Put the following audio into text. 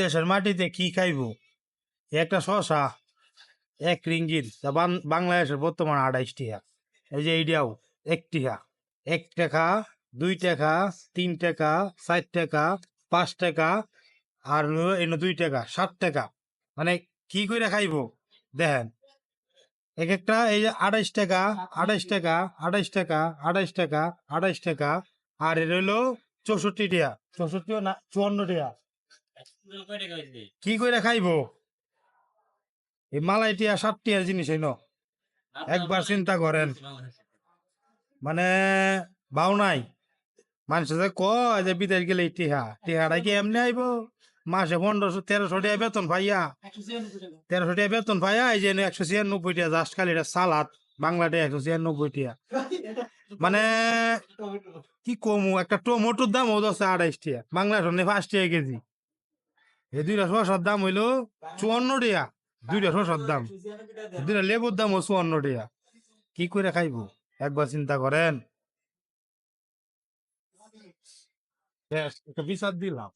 বিদেশের মাটিতে কি খাইবো? একটা শশা এক বান- বাংলাদেশের বর্তমান আড়াইশ টিহা। এই যে এইটাও, এক টিহা। এক টাকা, দুই টাকা, তিন টাকা, চার টাকা, পাঁচ টাকা, আর এনে দুই টাকা, সাত টাকা। মানে কি করে খাইবো? দেখেন, এক একটা এই যে আড়াইশ টাকা আড়াইশ টাকা আড়াইশ টাকা আড়াইশ টাকা আড়াইশ টাকা, আর এর হলো চৌষট্টি টিয়া চৌষট্টি না, চুয়ান্ন টিয়া কি করে খাইবো? এই মালাই টিয়া ষাট টিয়ার জিনিস এই ন একবার চিন্তা করেন। মানে বাউ নাই। মানুষ যে কয় যে বিদেশ গেলে টিহা। টিহাটা কি এমনি আইব? মাসে পনেরোশো, তেরোশো টাকা বেতন পাইয়া। তেরোশো টাকা বেতন পাইয়া এই যে একশো ছিয়ানব্বই টাকা জাস্ট খালি এটা সালাদ। বাংলাতে একশো ছিয়ানব্বই টাকা। মানে কি কমু? একটা টমেটোর দাম হচ্ছে আড়াইশ টাকা। বাংলা শোনে পাঁচ টাকা কেজি। এই দুইটা শসার দাম হইল চুয়ান্ন টিয়া দুইটা শসার দাম। দুইটা লেবুর দাম ও চুয়ান্ন টিয়া কি করে খাইবো? একবার চিন্তা করেন। বিচার দিলাম।